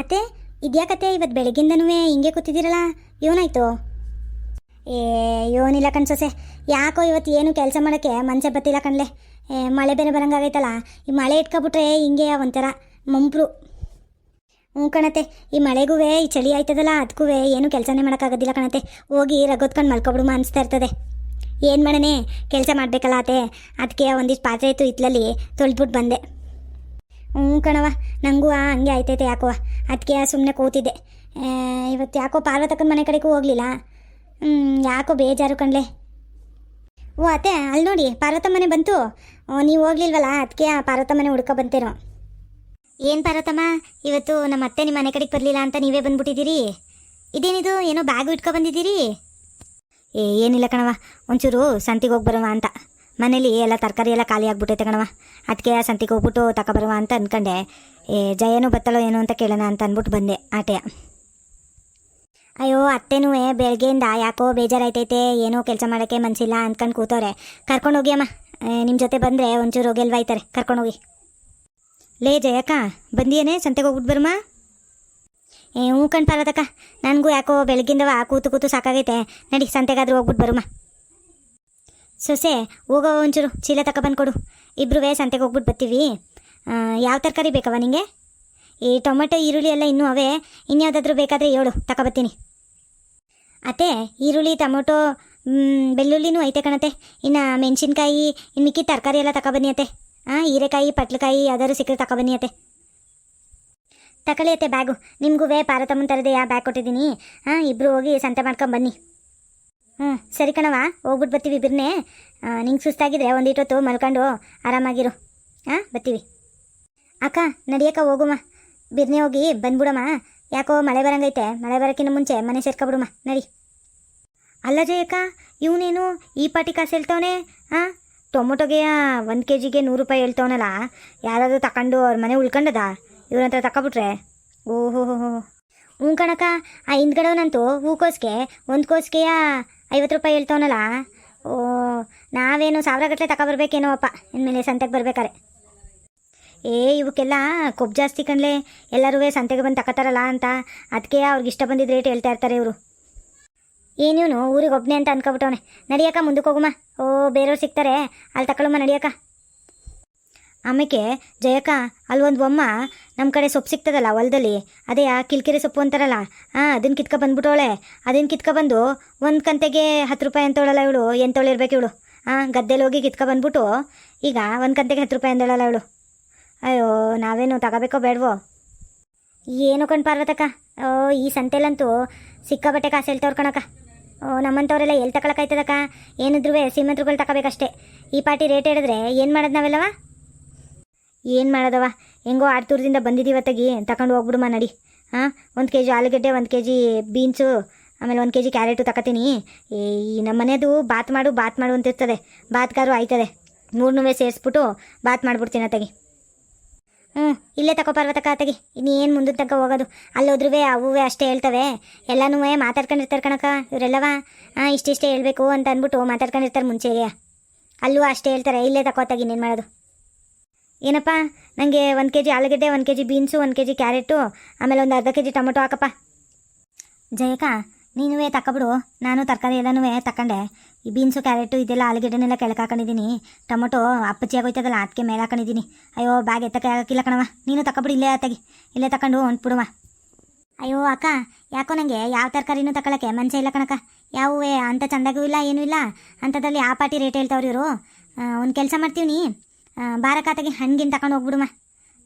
ಅತ್ತೆ ಇದ್ಯಾಕತ್ತೆ ಇವತ್ತು ಬೆಳಗ್ಗಿಂದನೂ ಹಿಂಗೆ ಕೂತಿದ್ದೀರಲ್ಲ? ಏನಾಯ್ತು? ಏ ಏನಿಲ್ಲ ಕಣ್ಸೊಸೆ ಯಾಕೋ ಇವತ್ತು ಏನು ಕೆಲಸ ಮಾಡೋಕ್ಕೆ ಮನಸ್ಸೇ ಬತ್ತಿಲ್ಲ ಕಣ್ಲೆ. ಏ, ಮಳೆ ಬೇರೆ ಬರಂಗಾಗೈತಲ್ಲ ಈ ಮಳೆ ಇಟ್ಕೊಬಿಟ್ರೆ ಹಿಂಗೆ ಒಂಥರ ಮಂಪ್ರು ಹ್ಞೂ ಕಣತೆ ಈ ಮಳೆಗೂ ಈ ಚಳಿ ಆಯ್ತದಲ್ಲ ಅದಕ್ಕೂ ಏನು ಕೆಲಸನೇ ಮಾಡೋಕ್ಕಾಗೋದಿಲ್ಲ ಕಣತೆ ಹೋಗಿ ರಗೋತ್ಕೊಂಡು ಮಲ್ಕೊಬಿಡುಮ ಅನಿಸ್ತಾ ಇರ್ತದೆ. ಏನು ಮಾಡನೆ ಕೆಲಸ ಮಾಡಬೇಕಲ್ಲ ಅತ್ತೆ. ಅದಕ್ಕೆ ಒಂದಿಷ್ಟು ಪಾತ್ರೆ ಇತ್ತು ಹಿತ್ತಲಲ್ಲಿ ತೊಳೆದ್ಬಿಟ್ಟು ಬಂದೆ. ಹ್ಞೂ ಕಣವ ನನಗೂ ಹಂಗೆ ಆಯ್ತೈತೆ ಯಾಕೋ. ಅದಕ್ಕೆ ಸುಮ್ಮನೆ ಕೂತಿದ್ದೆ. ಇವತ್ತು ಯಾಕೋ ಪಾರ್ವತಕ್ಕನ ಮನೆ ಕಡೆಗೂ ಹೋಗಲಿಲ್ಲ? ಹ್ಞೂ ಯಾಕೋ ಬೇಜಾರು ಕಣ್ಲೆ. ಓ, ಅತ್ತೆ ಅಲ್ಲಿ ನೋಡಿ, ಪಾರ್ವತ ಮನೆ ಬಂತು? ನೀವು ಹೋಗ್ಲಿಲ್ವಲ್ಲ ಅದಕ್ಕೆ ಆ ಪಾರ್ವತ ಮನೆ ಹುಡ್ಕೊ ಬಂತೇನೋ. ಏನು ಪಾರ್ವತಮ್ಮ, ಇವತ್ತು ನಮ್ಮ ಅತ್ತೆ ನಿಮ್ಮ ಮನೆ ಕಡೆಗೆ ಬರಲಿಲ್ಲ ಅಂತ ನೀವೇ ಬಂದ್ಬಿಟ್ಟಿದ್ದೀರಿ? ಇದೇನಿದು, ಏನೋ ಬ್ಯಾಗ್ ಇಟ್ಕೊ ಬಂದಿದ್ದೀರಿ? ಏ, ಏನಿಲ್ಲ ಕಣವ ಒಂಚೂರು ಸಂತಿಗೆ ಹೋಗಿ ಬರೋಣ ಅಂತ. ಮನೇಲಿ ಎಲ್ಲ ತರಕಾರಿ ಎಲ್ಲ ಖಾಲಿ ಆಗ್ಬಿಟ್ಟೈತೆ ಕಣವ ಅದಕ್ಕೆ ಸಂತಿಗೆ ಹೋಗ್ಬಿಟ್ಟು ತಗೊಬರುವ ಅಂತ ಅಂದ್ಕೊಂಡೆ ಏ, ಜಯನೂ ಬತ್ತಲೋ ಏನು ಅಂತ ಕೇಳೋಣ ಅಂತ ಅಂದ್ಬಿಟ್ಟು ಬಂದೆ ಆಟೆ ಅಯ್ಯೋ ಅತ್ತೆನೂ ಬೆಳಗ್ಗೆಯಿಂದ ಯಾಕೋ ಬೇಜಾರಾಯ್ತೈತೆ, ಏನೋ ಕೆಲಸ ಮಾಡೋಕ್ಕೆ ಮನಸ್ಸಿಲ್ಲ ಅಂದ್ಕೊಂಡು ಕೂತವ್ರೆ. ಕರ್ಕೊಂಡೋಗಿ ಅಮ್ಮ. ನಿಮ್ಮ ಜೊತೆ ಬಂದರೆ ಒಂಚೂರು ಹೋಗಿಲ್ವಾಯ್ತಾರೆ ಕರ್ಕೊಂಡೋಗಿ ಲೇ, ಜಯಕ್ಕ, ಬಂದಿಯೇನೆ? ಸಂತೆಗೆ ಹೋಗ್ಬಿಟ್ಟು ಬರಮ್ಮ. ಏ, ಹ್ಞೂ ಕಣ್ ಪಾರ್ವತಕ್ಕ. ನನಗೂ ಯಾಕೋ ಬೆಳಗ್ಗಿಂದವ ಕೂತು ಕೂತು ಸಾಕಾಗೈತೆ. ನಡಿ, ಸಂತೆಗಾದ್ರೂ ಹೋಗ್ಬಿಟ್ಟು ಬರುಮ್ಮ. ಸೊಸೆ, ಹೋಗೋ ಒಂಚೂರು ಚೀಲ ತಗೊಬಂದು ಕೊಡು ವೇ ಸಂತೆಗೆ ಹೋಗ್ಬಿಟ್ಟು ಬರ್ತೀವಿ. ಯಾವ ತರಕಾರಿ ಬೇಕವ ನಿಂಗೆ? ಈ ಟೊಮೆಟೊ, ಈರುಳ್ಳಿ ಎಲ್ಲ ಇನ್ನೂ ಅವೇ. ಇನ್ಯಾವುದಾದ್ರೂ ಬೇಕಾದರೆ ಹೇಳು ತಗೊಬತ್ತೀನಿ ಅತ್ತೆ, ಈರುಳ್ಳಿ, ಟೊಮೊಟೊ ಬೆಳ್ಳುಳ್ಳಿನೂ ಐತೆ ಕಣತೆ ಇನ್ನು ಮೆಣಸಿನ್ಕಾಯಿ ಇನ್ನು ಮಿಕ್ಕಿ ತರಕಾರಿ ಎಲ್ಲ ತಗೊಬನ್ನಿ ಅತ್ತೆ. ಹಾಂ ಹೀರೆಕಾಯಿ, ಪಟ್ಲಕಾಯಿ, ಯಾವ್ದಾದ್ರು ಸಿಕ್ಕರೆ ತಗೊಬನ್ನಿ ಅತ್ತೆ. ತಕೊಳ್ಳಿ ಅತ್ತೆ ಬ್ಯಾಗು. ನಿಮಗೂ ವೇ, ಪಾರತಮ್ಮನ ಥರದೇ ಬ್ಯಾಗ್ ಕೊಟ್ಟಿದ್ದೀನಿ. ಹಾಂ ಇಬ್ಬರು ಹೋಗಿ ಸಂತೆ ಮಾಡ್ಕೊಂಡು ಬನ್ನಿ. ಹ್ಞೂ ಸರಿ ಕಣವ ಹೋಗ್ಬಿಟ್ಟು ಬರ್ತೀವಿ ಬಿರ್ನೆ. ನಿಂಗೆ ಸುಸ್ತಾಗಿದ್ರೆ ಒಂದಿಟ್ಟೊತ್ತು ಮಲ್ಕೊಂಡು ಆರಾಮಾಗಿರು. ಹಾಂ ಬರ್ತೀವಿ. ಅಕ್ಕ, ನಡಿಯಕ್ಕ, ಹೋಗುಮ. ಬಿರ್ನೆ ಹೋಗಿ ಬಂದ್ಬಿಡಮ್ಮ. ಯಾಕೋ ಮಳೆ ಬರಂಗೈತೆ, ಮಳೆ ಬರೋಕ್ಕಿಂತ ಮುಂಚೆ ಮನೆ ಸೇರ್ಕೊಬಿಡಮ್ಮ ನಡಿ. ಅಲ್ಲ ಜಯಕ್ಕ, ಇವನೇನು ಈ ಪಾಟಿ ಕಾಸು ಹೇಳ್ತವನೆ? ಹಾಂ ಟೊಮೊಟೊಗೆ ಒಂದು ಕೆ ಜಿಗೆ ನೂರು ರೂಪಾಯಿ ಹೇಳ್ತವನಲ್ಲ, ಯಾರಾದರೂ ತಗೊಂಡು ಅವ್ರ ಮನೆ ಉಳ್ಕೊಂಡದ? ಇವ್ರ ಹತ್ರ ತಗೊಬಿಟ್ರೆ ಓಹೋ ಹೋ ಹ್ಞೂ ಕಣಕ್ಕ ಆ ಹಿಂದ್ಗಡವನಂತೂ ಹೂಕೋಸ್ಗೆ ಒಂದು ಕೋಸ್ಗೆಯ ಐವತ್ತು ರೂಪಾಯಿ ಹೇಳ್ತವನಲ್ಲ? ಓ, ನಾವೇನು ಸಾವಿರ ಗಟ್ಟಲೆ ತಗೊಬರ್ಬೇಕೇನೋ ಅಪ್ಪ, ಇನ್ಮೇಲೆ ಸಂತೆಗೆ ಬರ್ಬೇಕಾರೆ. ಏ, ಇವಕ್ಕೆಲ್ಲ ಕೊಬ್ಬು ಜಾಸ್ತಿ ಕಣ್ಲೆ ಎಲ್ಲರೂ ಸಂತೆಗೆ ಬಂದು ತಗೋತಾರಲ್ಲ ಅಂತ ಅದಕ್ಕೆ ಅವ್ರಿಗೆ ಇಷ್ಟ ಬಂದಿದ್ದ ರೇಟ್ ಹೇಳ್ತಾ ಇರ್ತಾರೆ ಇವರು. ಏನಿವನು ಊರಿಗೆ ಒಬ್ಬನೇ ಅಂತ ಅನ್ಕೊಬಿಟ್ಟವನೆ. ನಡಿಯಕ್ಕ ಮುಂದಕ್ಕೆ ಹೋಗುಮ್ಮ ಓ, ಬೇರೆಯವ್ರು ಸಿಗ್ತಾರೆ, ಅಲ್ಲಿ ತಗೊಳಮ್ಮ ನಡಿಯಕ್ಕ. ಆಮೇಲೆ ಜಯಕ ಅಲ್ಲೊಂದು ಒಂದು ಬೊಮ್ಮ ನಮ್ಮ ಕಡೆ ಸೊಪ್ಪು ಸಿಗ್ತದಲ್ಲ ಹೊಲದಲ್ಲಿ, ಅದೇ ಆ ಕಿಲ್ಕಿರಿ ಸೊಪ್ಪು ಅಂತಾರಲ್ಲ ಹಾಂ ಅದನ್ನು ಕಿತ್ಕೊ ಬಂದ್ಬಿಟ್ಟವಳೆ. ಅದನ್ನು ಕಿತ್ಕೊ ಬಂದು ಒಂದು ಕಂತೆಗೆ ಹತ್ತು ರೂಪಾಯಿ ಅಂತವಳಲ್ಲ ಇವಳು ಎಂತವಳು ಇರ್ಬೇಕು ಇವಳು. ಹಾಂ ಗದ್ದೆಲಿ ಹೋಗಿ ಕಿತ್ಕೊ ಬಂದ್ಬಿಟ್ಟು, ಈಗ ಒಂದು ಕಂತೆಗೆ ಹತ್ತು ರೂಪಾಯಿ ಅಂದಳಲ್ಲ ಇವಳು. ಅಯ್ಯೋ, ನಾವೇನು ತಗೋಬೇಕೋ ಬೇಡವೋ? ಏನು ಕಣ್ ಪಾರ್ವತಕ್ಕ? ಓ, ಈ ಸಂತೆಲಂತೂ ಸಿಕ್ಕಾಬಟ್ಟೆ ಕಾಸು ಹೇಳ್ತವ್ರು ಕಣಕ್ಕ. ಓ ನಮ್ಮಂಥವ್ರೆಲ್ಲ ಎಲ್ಲಿ ತಗೊಳಕಾಯ್ತದಕ್ಕ ಏನಿದ್ರೂ ಶ್ರೀಮಂತರುಗಳು ತಗೋಬೇಕಷ್ಟೇ ಈ ಪಾಟಿ ರೇಟ್ ಹೇಳಿದ್ರೆ ಏನು ಮಾಡೋದು ನಾವೆಲ್ಲವ? ಏನು ಮಾಡೋದವ? ಹೆಂಗೋ ಆಡ್ತೂರದಿಂದ ಬಂದಿದ್ದೀವತ್ತಾಗಿ ತಗೊಂಡು ಹೋಗ್ಬಿಡುಮ ನಡಿ. ಹಾಂ ಒಂದು ಕೆ ಜಿ ಆಲೂಗಡ್ಡೆ, ಒಂದು ಕೆ ಜಿ ಬೀನ್ಸು, ಆಮೇಲೆ ಒಂದು ಕೆ ಜಿ ಕ್ಯಾರೆಟು ತಗೋತೀನಿ ಈ ನಮ್ಮ ಮನೆಯದು ಬಾತ್ ಮಾಡು ಬಾತ್ ಮಾಡು ಅಂತ ಇರ್ತದೆ ಬಾತ್ಗಾರು ಆಯ್ತದೆ. ಮೂರ್ನೂ ಸೇರಿಸ್ಬಿಟ್ಟು ಬಾತ್ ಮಾಡಿಬಿಡ್ತೀನಿ ಅತ್ತಗಿ. ಹ್ಞೂ ಇಲ್ಲೇ ತಗೋ ಪರ್ವತಕ್ಕ ಇನ್ನು ಇನ್ನೇನು ಮುಂದೆ ತನಕ ಹೋಗೋದು? ಅಲ್ಲೋದ್ರೂ ಅವುವೇ ಅಷ್ಟೇ ಹೇಳ್ತವೆ. ಎಲ್ಲನೂ ಮಾತಾಡ್ಕೊಂಡಿರ್ತಾರೆ ಕಣಕ್ಕ ಇವರೆಲ್ಲವ? ಹಾಂ ಇಷ್ಟಿಷ್ಟೇ ಹೇಳಬೇಕು ಅಂತ ಅಂದ್ಬಿಟ್ಟು ಮಾತಾಡ್ಕೊಂಡಿರ್ತಾರೆ ಮುಂಚೆಗೆ. ಅಲ್ಲೂ ಅಷ್ಟೇ ಹೇಳ್ತಾರೆ. ಇಲ್ಲೇ ತಗೋತಾಗಿ ಇನ್ನೇನು ಮಾಡೋದು? ಏನಪ್ಪ ನನಗೆ ಒಂದು ಕೆ ಜಿ ಆಲೂಗಡ್ಡೆ, ಒಂದು ಕೆ ಜಿ ಬೀನ್ಸು, ಒಂದು ಕೆ ಜಿ ಕ್ಯಾರೆಟು, ಆಮೇಲೆ ಒಂದು ಅರ್ಧ ಕೆ ಜಿ ಟೊಮೊಟೊ ಹಾಕಪ್ಪ. ಜಯಕ ನೀನು ತಕ್ಕಬಿಡು ನಾನು ತರಕಾರಿ ಎಲ್ಲನೂ ತಕೊಂಡೆ. ಈ ಬೀನ್ಸು, ಕ್ಯಾರೆಟು, ಇದೆಲ್ಲ ಆಲೂಗಡ್ಡೆನೆಲ್ಲ ಕೆಳಗೆ ಹಾಕೊಂಡಿದ್ದೀನಿ. ಟೊಮೊಟೊ ಅಪ್ಪಚ್ಚಿ ಆಗೋಯ್ತದಲ್ಲ ಅದಕ್ಕೆ ಮೇಲೆ ಹಾಕೊಂಡಿದ್ದೀನಿ. ಅಯ್ಯೋ, ಬ್ಯಾಗ್ ಎತ್ತಕ್ಕೆ ಆಗಕ್ಕಿಲ್ಲ ಕಣವ ನೀನು ತಕ್ಕಬಿಡು ಇಲ್ಲೇ ತೆಗಿ. ಇಲ್ಲೇ ತಗೊಂಡು ಹೊಂಟ್ಬಿಡುವ ಅಯ್ಯೋ, ಅಕ್ಕ, ಯಾಕೋ ನನಗೆ ಯಾವ ತರಕಾರಿನೂ ತಗೊಳಕ್ಕೆ ಮನಸ್ಸೇ ಇಲ್ಲ ಕಣಕ್ಕ. ಯಾವೇ ಅಂಥ ಚೆಂದಾಗೂ ಇಲ್ಲ, ಏನೂ ಇಲ್ಲ. ಅಂಥದ್ರಲ್ಲಿ ಆ ಪಾಟಿ ರೇಟ್ ಹೇಳ್ತಾವ್ರಿ ಇವರು. ಒಂದು ಕೆಲಸ ಮಾಡ್ತೀವಿ ಬಾರಕಾತಾಗಿ ಹಣ್ಣಿನ ತಗೊಂಡು ಹೋಗ್ಬಿಡುಮ.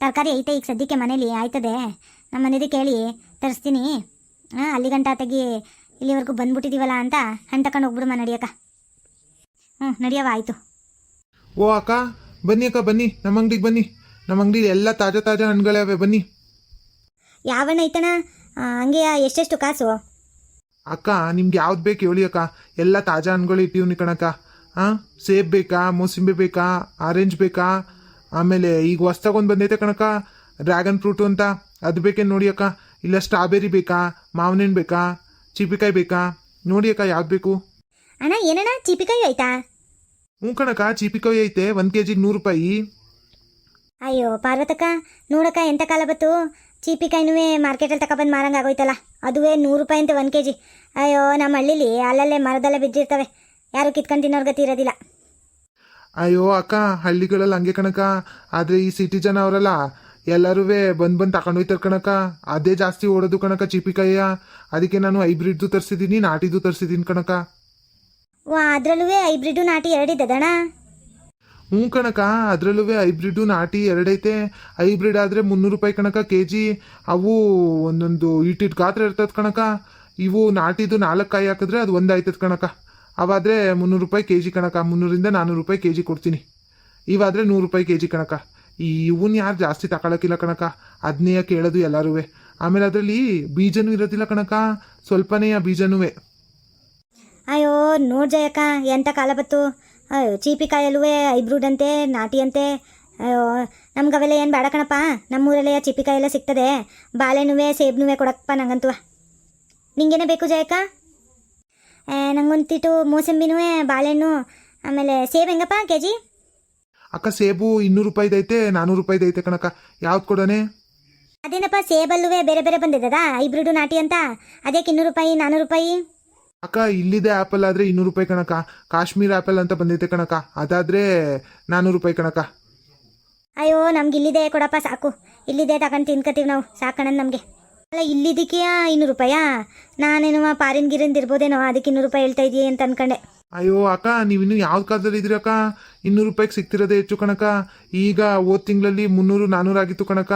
ತರಕಾರಿ ಐತೆ ಈಗ ಸದ್ಯಕ್ಕೆ ಮನೇಲಿ ಆಯ್ತದೆ. ನಮ್ಮ ಮನೇಲಿ ಕೇಳಿ ತರಿಸ್ತೀನಿ. ಹಾಂ ಅಲ್ಲಿ ಗಂಟ ತೆಗಿ ಇಲ್ಲಿವರೆಗೂ ಬಂದ್ಬಿಟ್ಟಿದ್ದೀವಲ್ಲ ಅಂತ ಹಣ್ಣು ತಗೊಂಡು ಹೋಗ್ಬಿಡುಮ ನಡಿಯಕ್ಕ. ಹ್ಞೂ ನಡಿಯವ ಆಯಿತು. ಓ ಅಕ್ಕ ಬನ್ನಿ ಅಕ್ಕ ಬನ್ನಿ. ನಮ್ಮ ಅಂಗಡಿಗೆ ಬನ್ನಿ. ನಮ್ಮ ಅಂಗಡಿಲಿ ಎಲ್ಲ ತಾಜಾ ತಾಜಾ ಹಣ್ಣುಗಳವೆ ಬನ್ನಿ. ಯಾವಣ್ಣ ಐತಣ್ಣ? ಆ, ಹಂಗೆ ಎಷ್ಟೆಷ್ಟು ಕಾಸು? ಅಕ್ಕ ನಿಮ್ಗೆ ಯಾವ್ದು ಬೇಕು ಹೇಳಿ ಅಕ್ಕ. ಎಲ್ಲ ತಾಜಾ ಹಣ್ಣುಗಳು ಇಟ್ಟಿವ್ನಿ ಕಣಕ್ಕ. ಹಾಂ ಸೇಬ್ ಬೇಕಾ? ಮೂಸಂಬಿ ಬೇಕಾ? ಆರೆಂಜ್ ಬೇಕಾ? ಆಮೇಲೆ ಈಗ ಹೊಸ್ದಾಗೊಂದು ಬಂದೈತೆ ಕಣಕ್ಕ. ಡ್ರ್ಯಾಗನ್ ಫ್ರೂಟು ಅಂತ. ಅದು ಬೇಕೇನು ನೋಡಿ ಅಕ್ಕ. ಇಲ್ಲ ಸ್ಟ್ರಾಬೆರಿ ಬೇಕಾ? ಮಾವಿನ ಬೇಕಾ? ಚೀಪಿಕಾಯಿ ಬೇಕಾ? ನೋಡಿ ಅಕ್ಕ ಯಾವ್ದು ಬೇಕು? ಅಣ್ಣ ಏನಣ್ಣ? ಚೀಪಿಕಾಯಿ ಆಯ್ತಾ? ಹ್ಞೂ ಕಣಕ್ಕ ಚೀಪಿಕಾಯಿ ಐತೆ. ಒಂದು ಕೆ ಜಿಗೆ ನೂರು ರೂಪಾಯಿ. ಅಯ್ಯೋ ಪಾರ್ವತಕ್ಕ ನೋಡಕ್ಕ ಎಂಥ ಕಾಲ ಬತ್ತು ಚೀಪಿಕಾಯಿನೂ ಮಾರ್ಕೆಟಲ್ಲಿ ತಗೊಬಂದು ಮಾರಂಗೆ ಆಗೋಯ್ತಲ್ಲ. ಅದುವೇ ನೂರು ರೂಪಾಯಿ ಅಂತ ಒಂದು ಕೆ ಜಿ ಅಯ್ಯೋ ನಮ್ಮ ಹಳ್ಳಿಲಿ ಅಲ್ಲಲ್ಲೇ ಮರದಲ್ಲೇ ಬಿದ್ದಿರ್ತವೆ. ಯಾರು ಕಿತ್ಕೊಂಡು ತಿನ್ನೋರ್ ಗತಿ ಇರೋದಿಲ್ಲ. ಅಯ್ಯೋ ಅಕ್ಕ ಹಳ್ಳಿಗಳಲ್ಲಿ ಹಂಗೆ ಕಣಕ ಆದ್ರೆ ಈ ಸಿಟಿ ಜನ ಅವರಲ್ಲ ಎಲ್ಲರೂ ಬಂದು ಬಂದು ತಗೊಂಡು ಹೋಯ್ತಾರೆ ಕಣಕ ಅದೇ ಜಾಸ್ತಿ ಓಡೋದು ಕಣಕ ಚೀಪಿಕಾಯ ಅದಕ್ಕೆ ನಾನು ಹೈಬ್ರಿಡ್ದು ತರಿಸಿದ್ದೀನಿ ನಾಟಿದು ತರಿಸಿದ್ದೀನಿ ಕಣಕ ವಾ ಅದರಲ್ಲೂ ಹೈಬ್ರಿಡ್ ನಾಟಿ ಎರಡಿದ್ದಣ ಹ್ಞೂ ಕಣಕ ಅದರಲ್ಲೂ ಹೈಬ್ರಿಡ್ ನಾಟಿ ಎರಡೈತೆ. ಹೈಬ್ರಿಡ್ ಆದರೆ ಮುನ್ನೂರು ರೂಪಾಯಿ ಕಣಕ ಕೆ ಜಿ ಅವು ಒಂದೊಂದು ಇಟ್ಟಿಟ್ಟು ಗಾತ್ರ ಇರ್ತದೆ ಕಣಕ ಇವು ನಾಟಿದು ನಾಲ್ಕು ಕಾಯಿ ಹಾಕಿದ್ರೆ ಅದು ಒಂದಾಯ್ತದೆ ಕಣಕ ಅವಾದರೆ ಮುನ್ನೂರು ರೂಪಾಯಿ ಕೆ ಜಿ ಕಣಕ ಮುನ್ನೂರಿಂದ ನಾನ್ನೂರು ರೂಪಾಯಿ ಕೆ ಜಿ ಕೊಡ್ತೀನಿ. ಇವಾದರೆ ನೂರು ರೂಪಾಯಿ ಕೆ ಜಿ ಕಣಕ ಈ ಇವನ್ ಯಾರು ಜಾಸ್ತಿ ತಗೊಳಕ್ಕಿಲ್ಲ ಕಣಕ ಅದನ್ನೇ ಕೇಳೋದು ಎಲ್ಲರೂ ಆಮೇಲೆ ಅದರಲ್ಲಿ ಬೀಜನೂ ಇರೋದಿಲ್ಲ ಕಣಕ ಸ್ವಲ್ಪನೇ ಆ ಬೀಜನೂ ಅಯ್ಯೋ, ನೋಡ್ ಜಯಕ್ಕ ಎಂಥ ಕಾಲ ಬತ್ತು. ಅಯ್ಯೋ ಚೀಪಿಕಾಯಲ್ಲೂ ಹೈಬ್ರಿಡ್ ಅಂತೆ ನಾಟಿ ಅಂತೆ ಅಯ್ಯೋ ನಮ್ಗೆ ಅವೆಲ್ಲ ಏನು ಬೇಡ ಕಣಪ್ಪ. ನಮ್ಮೂರಲ್ಲೇ ಚೀಪಿಕಾಯಿ ಎಲ್ಲ ಸಿಗ್ತದೆ. ಬಾಳೆನುವೆ, ಸೇಬ್ನುವೆ ಕೊಡಕ್ಕಪ್ಪ ನಂಗಂತೂ. ನಿಂಗೇನೇ ಬೇಕು ಜಯಕ್ಕ? ನಂಗೊಂತಿಟ್ಟು ಮೋಸಂಬಿನೂ ಬಾಳೆಹಣ್ಣು ಆಮೇಲೆ ಸೇಬು ಹೆಂಗಪ್ಪ ಕೆ ಜಿ ಅಕ್ಕ ಸೇಬು ಇನ್ನೂರು ರೂಪಾಯಿದೈತೆ ನಾನ್ನೂರು ರೂಪಾಯಿದೈತೆ ಕಣಕ್ಕ. ಯಾವ್ದು ಕೊಡೋನೆ ಅದೇನಪ್ಪ ಸೇಬಲ್ಲುವೆ ಬೇರೆ ಬೇರೆ ಬಂದಿದ್ದದ? ಹೈಬ್ರಿಡು ನಾಟಿ ಅಂತ? ಅದಕ್ಕೆ ಇನ್ನೂರು ರೂಪಾಯಿ ನಾನ್ನೂರು ರೂಪಾಯಿ? ಅಕ್ಕ ಇಲ್ಲಿದೆ ಆ್ಯಪಲ್ ಆದರೆ ಇನ್ನೂರು ರೂಪಾಯಿ ಕಣಕ ಕಾಶ್ಮೀರ ಆ್ಯಪಲ್ ಅಂತ ಬಂದೈತೆ ಕಣಕ ಅದಾದರೆ ನಾನ್ನೂರು ರೂಪಾಯಿ ಕಣಕ ಅಯ್ಯೋ ನಮ್ಗೆ ಇಲ್ಲಿದೆ ಕೊಡಪ್ಪ ಸಾಕು. ಇಲ್ಲಿದೆ ತಗೊಂಡು ತಿನ್ಕತೀವಿ ನಾವು. ಸಾಕಣ ನಮಗೆ. ಅಲ್ಲ ಇಲ್ಲಿದ್ದಕ್ಕೆ ಐನೂರು ರೂಪಾಯಾ? ನಾನೇನು ಪಾರಿನ್ ಗಿರಿಂದ ಇರ್ಬೋದೇನೋ ಅದಕ್ಕೆ ಇನ್ನೂರು ರೂಪಾಯಿ ಹೇಳ್ತಾ ಇದೀಯ ಅಂತ ಅನ್ಕೊಂಡೆ. ಅಯ್ಯೋ ಅಕ್ಕ ನೀವಿನ್ನು ಯಾವ ಕಾಲದಲ್ಲಿ ಇದ್ರಿ ಅಕ್ಕ? ಇನ್ನೂರು ರೂಪಾಯಿಗೆ ಸಿಕ್ತಿರೋದೇ ಹೆಚ್ಚು ಕಣಕ ಈಗ ಹೋದ ತಿಂಗಳಲ್ಲಿ ಮುನ್ನೂರು ನಾನ್ನೂರು ಆಗಿತ್ತು ಕಣಕ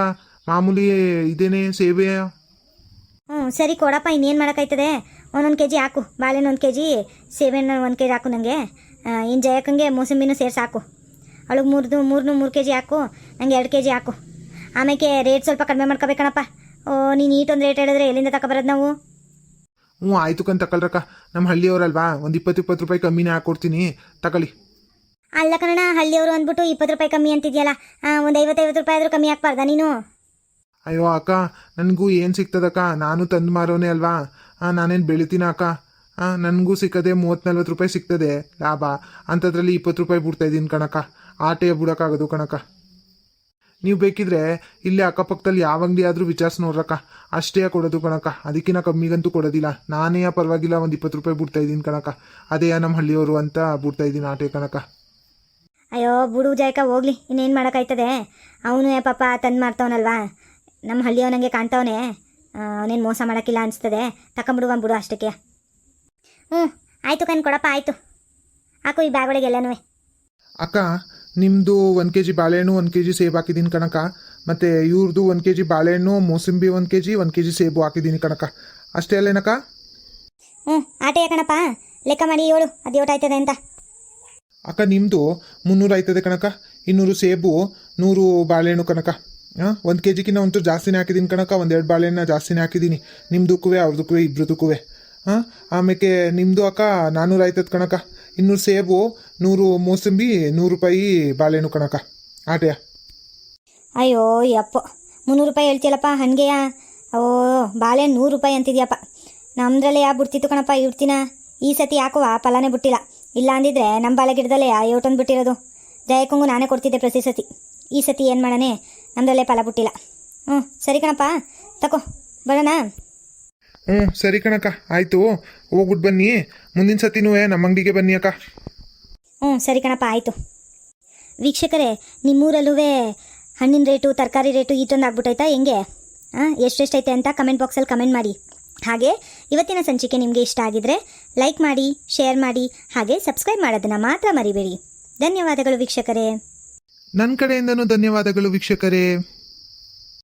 ಮಾಮೂಲಿ ಇದೇನೆ ಸೇವೆ? ಹ್ಞೂ ಸರಿ ಕೊಡಪ್ಪ ಇನ್ನೇನು ಮಾಡೋಕ್ಕಾಯ್ತದೆ? ಒಂದೊಂದು ಕೆ ಜಿ ಹಾಕು ಬಾಳೆಹಣ್ಣು ಒಂದು ಕೆ ಜಿ ಸೇಬೆಹಣ್ಣು ಒಂದು ಕೆ ಜಿ ಹಾಕು ನನಗೆ ಇನ್ನು ಜಯಕ್ಕಂಗೆ ಮೂಸಂಬಿನೂ ಸೇರಿಸಿ ಹಾಕು. ಅವಳಿಗೆ ಮೂರ್ದು ಮೂರ್ನು ಮೂರು ಕೆ ಜಿ ಹಾಕು ನಂಗೆ ಎರಡು ಕೆ ಜಿ ಹಾಕು. ಆಮೇಲೆ ರೇಟ್ ಸ್ವಲ್ಪ ಕಡಿಮೆ ಮಾಡ್ಕೋಬೇಕಣಪ್ಪ. ನೀನು ಈಟೊಂದು ರೇಟ್ ಹೇಳಿದ್ರೆ ಎಲ್ಲಿಂದ ತಗೊಬರೋದು ನಾವು? ಹ್ಞೂ ಆಯ್ತು ಕಣ್ ತಗೊಳ್ರಕ್ಕ ನಮ್ಮ ಹಳ್ಳಿಯವರಲ್ವಾ? ಒಂದು ಇಪ್ಪತ್ತು ಇಪ್ಪತ್ತು ರೂಪಾಯಿ ಕಮ್ಮಿನೇ ಹಾಕ್ಕೊಡ್ತೀನಿ ತಗೊಳ್ಳಿ ಅಲ್ಲ ಕಣ ಹಳ್ಳಿಯವರು ಅಂದ್ಬಿಟ್ಟು ಇಪ್ಪತ್ತು ರೂಪಾಯಿ ಕಮ್ಮಿ ಅಂತಿದ್ಯಲ್ಲ. ಒಂದು ಐವತ್ತೈವತ್ತು ರೂಪಾಯಿ ಆದರೂ ಕಮ್ಮಿ ಹಾಕ್ಬಾರ್ದಾ ನೀನು? ಅಯ್ಯೋ ಅಕ್ಕ ನನಗೂ ಏನು ಸಿಗ್ತದಕ್ಕ ನಾನು ತಂದು ಮಾರೋನೇ ಅಲ್ವಾ? ಹಾಂ ನಾನೇನು ಬೆಳಿತೀನ ಅಕ್ಕ? ಹಾಂ ನನಗೂ ಸಿಕ್ಕದೆ ಮೂವತ್ತು ನಲ್ವತ್ತು ರೂಪಾಯಿ ಸಿಗ್ತದೆ ಲಾಭ. ಅಂಥದ್ರಲ್ಲಿ ಇಪ್ಪತ್ತು ರೂಪಾಯಿ ಬಿಡ್ತಾ ಇದ್ದೀನಿ ಕಣಕ್ಕ. ಆಟೆ ಬಿಡೋಕ್ಕಾಗೋದು ಕಣಕ್ಕ. ನೀವು ಬೇಕಿದ್ರೆ ಇಲ್ಲೇ ಅಕ್ಕಪಕ್ಕದಲ್ಲಿ ಯಾವ ಅಂಗಡಿ ಆದರೂ ವಿಚಾರಿಸಿ ನೋಡ್ರಕ್ಕ. ಅಷ್ಟೇ ಕೊಡೋದು ಕಣಕ್ಕ. ಅದಕ್ಕಿಂತ ಕಮ್ಮಿಗಂತೂ ಕೊಡೋದಿಲ್ಲ. ನಾನೇ ಪರವಾಗಿಲ್ಲ ಒಂದು ಇಪ್ಪತ್ತು ರೂಪಾಯಿ ಬಿಡ್ತಾ ಇದ್ದೀನಿ ಕಣಕ್ಕ. ಅದೇ ನಮ್ಮ ಹಳ್ಳಿಯವರು ಅಂತ ಬಿಡ್ತಾ ಇದ್ದೀನಿ ಆಟೆ ಕಣಕ್ಕ. ಅಯ್ಯೋ ಬುಡು ಜಾಯಕ ಹೋಗ್ಲಿ. ಇನ್ನೇನು ಮಾಡೋಕ್ಕಾಯ್ತದೆ? ಅವನು ಪಾಪ ತಂದು ಮಾಡ್ತಾವನಲ್ವಾ? ನಮ್ಮ ಹಳ್ಳಿಯವನಂಗೆ ಕಾಣ್ತಾವನೆ. ಅವನೇನು ಮೋಸ ಮಾಡೋಕ್ಕಿಲ್ಲ ಅನಿಸ್ತದೆ. ತಕೊಂಬಿಡುವ ಬಿಡು ಅಷ್ಟಕ್ಕೆ. ಹ್ಞೂ ಆಯಿತು ಕಣ್ ಕೊಡಪ್ಪ ಆಯಿತು. ಹಾಕು ಈ ಬ್ಯಾಗ್ ಒಳಗೆ ಎಲ್ಲನೂ. ಅಕ್ಕ ನಿಮ್ಮದು ಒಂದು ಕೆ ಜಿ ಬಾಳೆಹಣ್ಣು ಒಂದು ಕೆ ಜಿ ಸೇಬು ಹಾಕಿದ್ದೀನಿ ಕಣಕ ಮತ್ತು ಇವ್ರದ್ದು ಒಂದು ಕೆ ಜಿ ಬಾಳೆಹಣ್ಣು ಮೋಸಂಬಿ ಒಂದು ಕೆ ಜಿ ಒಂದು ಕೆ ಜಿ ಸೇಬು ಹಾಕಿದ್ದೀನಿ ಕಣಕ ಅಷ್ಟೇ ಅಲ್ಲೇನಕ್ಕ ಹ್ಞೂ ಆಟೇ ಕಣಪ್ಪ. ಲೆಕ್ಕ ಮಾಡಿ ಏಳು ಅದು ಏಟಾಯ್ತದೆ ಅಂತ. ಅಕ್ಕ ನಿಮ್ಮದು ಮುನ್ನೂರು ಆಯ್ತದೆ ಕಣಕ ಇನ್ನೂರು ಸೇಬು ನೂರು ಬಾಳೆಹಣ್ಣು ಕಣಕ ಹಾಂ ಒಂದು ಕೆ ಜಿಗಿನ್ನ ಒಂಚೂರು ಜಾಸ್ತಿನೇ ಹಾಕಿದ್ದೀನಿ ಕಣಕ ಒಂದೆರಡು ಬಾಳೆಹಣ್ಣ ಜಾಸ್ತಿನೇ ಹಾಕಿದ್ದೀನಿ ಕುವೆ ಅವ್ರದಕ್ಕೂ ಕುವೆ ಹಾಂ ಆಮೇಲೆ ನಿಮ್ಮದು ಅಕ್ಕ ನಾನ್ನೂರು ಆಯ್ತದ ಕಣಕ ಇನ್ನೂರು ಸೇಬು ನೂರು ಮೋಸಂಬಿ ನೂರು ರೂಪಾಯಿ ಬಾಳೆಹಣ್ಣು ಕಣಕ ಆಟೆಯ? ಅಯ್ಯೋ ಯಪ್ಪ. ಮುನ್ನೂರು ರೂಪಾಯಿ ಹೇಳ್ತೀಯಲ್ಲಪ್ಪ ಹಂಗೆಯ? ಓ ಬಾಳೆಹಣ್ಣು ನೂರು ರೂಪಾಯಿ ಅಂತಿದ್ಯಪ್ಪ. ನಮ್ಮದ್ರಲ್ಲೇ ಯಾ ಬಿಡ್ತಿತ್ತು ಕಣಪ್ಪ ಇಡ್ತೀನ ಈ ಸತಿ ಯಾಕೋ ಆ ಫಲನೇ ಬಿಟ್ಟಿಲ್ಲ. ಇಲ್ಲ ಅಂದಿದ್ರೆ ನಮ್ಮ ಬಾಳೆ ಗಿಡದಲ್ಲೇ ಏಟೊಂದು ಬಿಟ್ಟಿರೋದು. ಜಯಕುಂಗು ನಾನೇ ಕೊಡ್ತಿದ್ದೆ ಪ್ರತಿ ಸತಿ. ಈ ಸತಿ ಏನು ಮಾಡೋಣ ನಮ್ದ್ರಲ್ಲೇ ಫಲ ಬಿಟ್ಟಿಲ್ಲ. ಹ್ಞೂ ಸರಿ ಕಣಪ್ಪ. ತಕೋ ಬರೋಣ? ಹ್ಞೂ ಸರಿ ಕಣಕ್ಕ. ಆಯಿತು. ಹೋಗ್ಬಿಟ್ಟು ಬನ್ನಿ. ಮುಂದಿನ ಸತಿನೂ ನಮ್ಮ ಅಂಗಡಿಗೆ ಬನ್ನಿ ಅಕ್ಕ. ಹ್ಞೂ, ಸರಿ ಕಣಪ್ಪ, ಆಯಿತು. ವೀಕ್ಷಕರೇ ನಿಮ್ಮೂರಲ್ಲೂ ಹಣ್ಣಿನ ರೇಟು, ತರಕಾರಿ ರೇಟು ಈಟೊಂದು ಆಗ್ಬಿಟ್ಟೈತಾ ಹೆಂಗೆ? ಹಾಂ ಎಷ್ಟೆಷ್ಟೈತೆ ಅಂತ ಕಮೆಂಟ್ ಬಾಕ್ಸಲ್ಲಿ ಕಮೆಂಟ್ ಮಾಡಿ. ಹಾಗೆ, ಇವತ್ತಿನ ಸಂಚಿಕೆ ನಿಮಗೆ ಇಷ್ಟ ಆಗಿದ್ರೆ ಲೈಕ್ ಮಾಡಿ, ಶೇರ್ ಮಾಡಿ, ಹಾಗೆ ಸಬ್ಸ್ಕ್ರೈಬ್ ಮಾಡೋದನ್ನು ಮಾತ್ರ ಮರಿಬೇಡಿ. ಧನ್ಯವಾದಗಳು ವೀಕ್ಷಕರೇ. ನನ್ನ ಕಡೆಯಿಂದನೂ ಧನ್ಯವಾದಗಳು ವೀಕ್ಷಕರೇ.